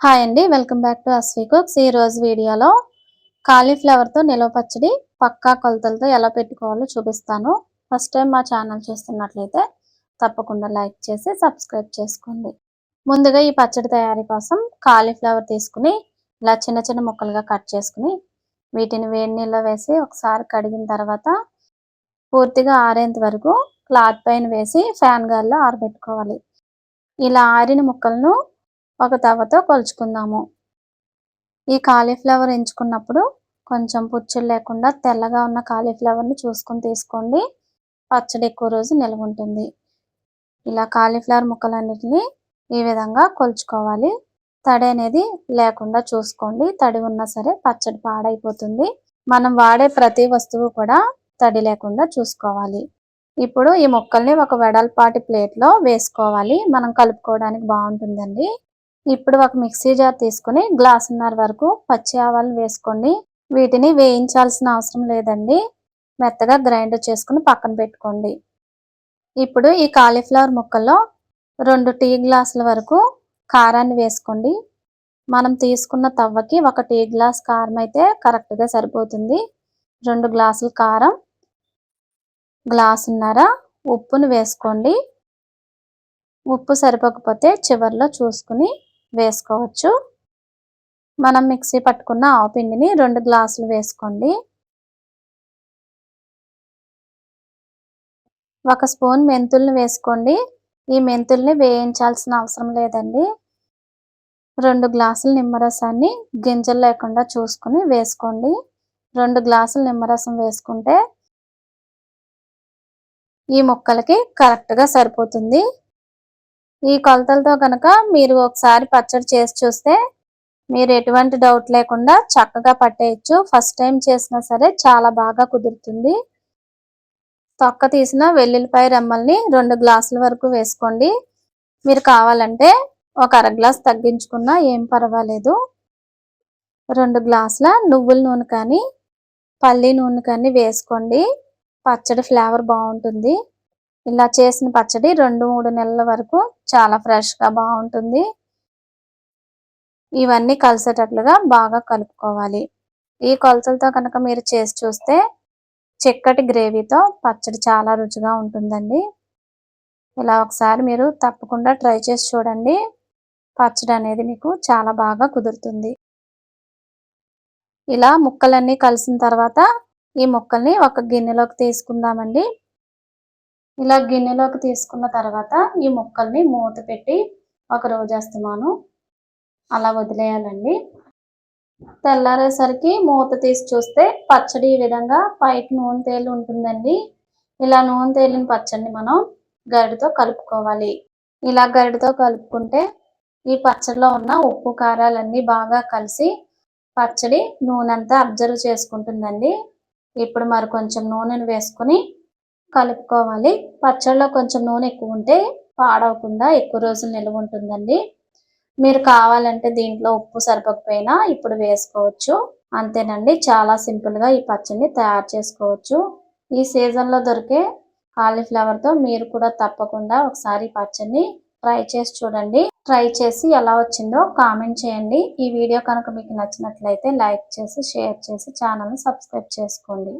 Hi అండి welcome back to Aswi cooks ఈరోజు వీడియోలో కాలీఫ్లవర్తో నిలవ పచ్చడి పక్కా కొలతలతో ఎలా పెట్టుకోవాలో చూపిస్తాను. ఫస్ట్ టైం మా ఛానల్ చూస్తున్నట్లయితే తప్పకుండా లైక్ చేసి సబ్స్క్రైబ్ చేసుకోండి. ముందుగా ఈ పచ్చడి తయారీ కోసం కాలీఫ్లవర్ తీసుకుని ఇలా చిన్న చిన్న ముక్కలుగా కట్ చేసుకుని వీటిని వేడి నీళ్ళలో వేసి ఒకసారి కడిగిన తర్వాత పూర్తిగా ఆరేంత వరకు క్లాత్ పైన వేసి ఫ్యాన్ గాల్లో ఆరబెట్టుకోవాలి. ఇలా ఆరిన ముక్కలను ఒక తవ్వతో కొలుచుకుందాము. ఈ కాలీఫ్లవర్ ఎంచుకున్నప్పుడు కొంచెం పుచ్చులు లేకుండా తెల్లగా ఉన్న కాలీఫ్లవర్ని చూసుకొని తీసుకోండి. పచ్చడి ఎక్కువ రోజు నిల్వ ఉంటుంది ఇలా కాలీఫ్లవర్ ముక్కలన్నిటిని ఈ విధంగా కొలుచుకోవాలి. తడి అనేది లేకుండా చూసుకోండి. తడి ఉన్నా సరే పచ్చడి పాడైపోతుంది. మనం వాడే ప్రతి వస్తువు కూడా తడి లేకుండా చూసుకోవాలి. ఇప్పుడు ఈ ముక్కల్ని ఒక వెడల్పాటి ప్లేట్లో వేసుకోవాలి. మనం కలుపుకోవడానికి బాగుంటుందండి. ఇప్పుడు ఒక మిక్సీ జార్ తీసుకుని గ్లాసున్నర వరకు పచ్చి ఆవాలు వేసుకోండి. వీటిని వేయించాల్సిన అవసరం లేదండి. మెత్తగా గ్రైండ్ చేసుకుని పక్కన పెట్టుకోండి. ఇప్పుడు ఈ కాలీఫ్లవర్ ముక్కల్లో రెండు టీ గ్లాసుల వరకు కారాన్ని వేసుకోండి. మనం తీసుకున్న తవ్వకి ఒక టీ గ్లాస్ కారం అయితే కరెక్ట్గా సరిపోతుంది. రెండు గ్లాసుల కారం గ్లాసున్నర ఉప్పును వేసుకోండి. ఉప్పు సరిపోకపోతే చివరిలో చూసుకుని వేసుకోవచ్చు. మనం మిక్సీ పట్టుకున్న ఆవు పిండిని రెండు గ్లాసులు వేసుకోండి. ఒక స్పూన్ మెంతుల్ని వేసుకోండి. ఈ మెంతుల్ని వేయించాల్సిన అవసరం లేదండి. రెండు గ్లాసుల నిమ్మరసాన్ని గింజలు లేకుండా చూసుకుని వేసుకోండి. రెండు గ్లాసుల నిమ్మరసం వేసుకుంటే ఈ ముక్కలకి కరెక్ట్గా సరిపోతుంది. ఈ కొలతలతో కనుక మీరు ఒకసారి పచ్చడి చేసి చూస్తే మీరు ఎటువంటి డౌట్ లేకుండా చక్కగా పట్టేయచ్చు. ఫస్ట్ టైం చేసినా సరే చాలా బాగా కుదురుతుంది. తొక్క తీసిన వెల్లుల్లిపాయ రెమ్మల్ని రెండు గ్లాసుల వరకు వేసుకోండి. మీరు కావాలంటే ఒక అర గ్లాస్ తగ్గించుకున్నా ఏం పర్వాలేదు. రెండు గ్లాసుల నువ్వుల నూనె కానీ పల్లి నూనె కానీ వేసుకోండి. పచ్చడి ఫ్లేవర్ బాగుంటుంది. ఇలా చేసిన పచ్చడి రెండు మూడు నెలల వరకు చాలా ఫ్రెష్గా బాగుంటుంది. ఇవన్నీ కలిసేటట్లుగా బాగా కలుపుకోవాలి. ఈ కొలతలతో కనుక మీరు చేసి చూస్తే చిక్కటి గ్రేవీతో పచ్చడి చాలా రుచిగా ఉంటుందండి. ఇలా ఒకసారి మీరు తప్పకుండా ట్రై చేసి చూడండి. పచ్చడి అనేది మీకు చాలా బాగా కుదురుతుంది. ఇలా ముక్కలన్నీ కలిసిన తర్వాత ఈ ముక్కల్ని ఒక గిన్నెలోకి తీసుకుందామండి. ఇలా గిన్నెలోకి తీసుకున్న తర్వాత ఈ ముక్కల్ని మూత పెట్టి ఒక రోజు వేస్తున్నాను. అలా వదిలేయాలండి. తెల్లారేసరికి మూత తీసి చూస్తే పచ్చడి ఈ విధంగా పైకి నూనె తేలి ఉంటుందండి. ఇలా నూనె తేలిన పచ్చడిని మనం గరిటతో కలుపుకోవాలి. ఇలా గరిటతో కలుపుకుంటే ఈ పచ్చడిలో ఉన్న ఉప్పు కారాలన్నీ బాగా కలిసి పచ్చడి నూనె అంతా అబ్జర్వ్ చేసుకుంటుందండి. ఇప్పుడు మరి కొంచెం నూనెను వేసుకుని కలుపుకోవాలి. పచ్చళ్ళలో కొంచెం నూనె ఎక్కువ ఉంటే పాడవకుండా ఎక్కువ రోజులు నిల్వ ఉంటుందండి. మీరు కావాలంటే దీంట్లో ఉప్పు సరిపోకపోయినా ఇప్పుడు వేసుకోవచ్చు. అంతేనండి చాలా సింపుల్గా ఈ పచ్చడిని తయారు చేసుకోవచ్చు. ఈ సీజన్లో దొరికే కాలీఫ్లవర్తో మీరు కూడా తప్పకుండా ఒకసారి పచ్చడిని ట్రై చేసి చూడండి. ట్రై చేసి ఎలా వచ్చిందో కామెంట్ చేయండి. ఈ వీడియో కనుక మీకు నచ్చినట్లయితే లైక్ చేసి షేర్ చేసి ఛానల్ని సబ్స్క్రైబ్ చేసుకోండి.